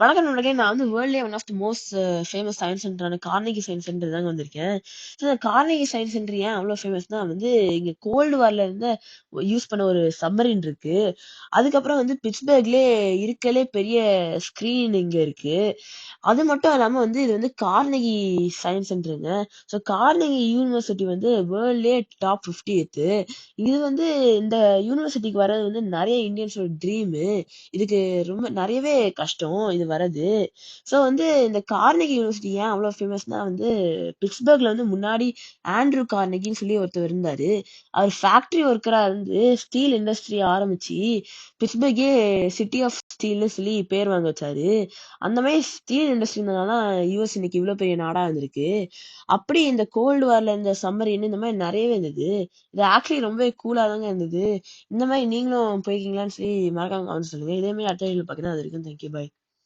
வணக்கம் நண்பர்களே. நான் வந்து வேர்ல்ட்லேயே one of the most famous science சென்டரான Carnegie science centre தாங்க வந்திருக்கேன். ஸோ இந்த சயின்ஸ் சென்டர் ஏன் அவ்வளோ ஃபேமஸ்னா வந்து இங்கே கோல்டு வார்ல இருந்து யூஸ் பண்ண ஒரு சம்மரின் இருக்கு. அதுக்கப்புறம் வந்து பிட்ஸ்பர்க்லே இருக்கலே பெரிய ஸ்க்ரீன் இங்கே இருக்கு. அது மட்டும் இல்லாமல் வந்து இது வந்து கார்னகி சயின்ஸ் சென்டருங்க ஸோ கார்னகி யூனிவர்சிட்டி வந்து வேர்ல்ட்லேயே டாப் ஃபிஃப்டி எத்து. இது வந்து இந்த யூனிவர்சிட்டிக்கு வர்றது வந்து நிறைய இந்தியன்ஸோட ட்ரீமு இதுக்கு ரொம்ப நிறையவே கஷ்டம். இது வர்றது ஸோ வந்து இந்த கார்னகி யூனிவர்சிட்டி ஏன் அவ்வளோ ஃபேமஸ்னா வந்து பிட்ஸ்பர்க்ல வந்து முன்னாடி ஆண்ட்ரூ கார்னகின்னு சொல்லி ஒருத்தர் இருந்தாரு. அவர் ஃபேக்டரி ஒர்க்கரா இருந்து ஸ்டீல் இண்டஸ்ட்ரி ஆரம்பிச்சு பிட்ஸ்பர்கே சிட்டி ஆஃப் ஸ்டீல்னு சொல்லி பேர் வாங்க வச்சாரு. அந்த மாதிரி ஸ்டீல் இண்டஸ்ட்ரினால யூஎஸ் இன்னைக்கு இவ்வளோ பெரிய நாடா இருந்திருக்கு. அப்படி இந்த கோல்டு வார்ல இந்த சம்மரின்னு இந்த மாதிரி நிறையவே இருந்தது. இது ஆக்சுவலி ரொம்ப கூலா தாங்க இருந்தது. இந்த மாதிரி நீங்களும் போயிருக்கீங்களான்னு சொல்லி மறக்காம கமெண்ட் சொல்லுங்க. இதே மாதிரி அடுத்த வீடியோ பார்க்குறேன். அது இருக்கும் தேங்க்யூ பாய்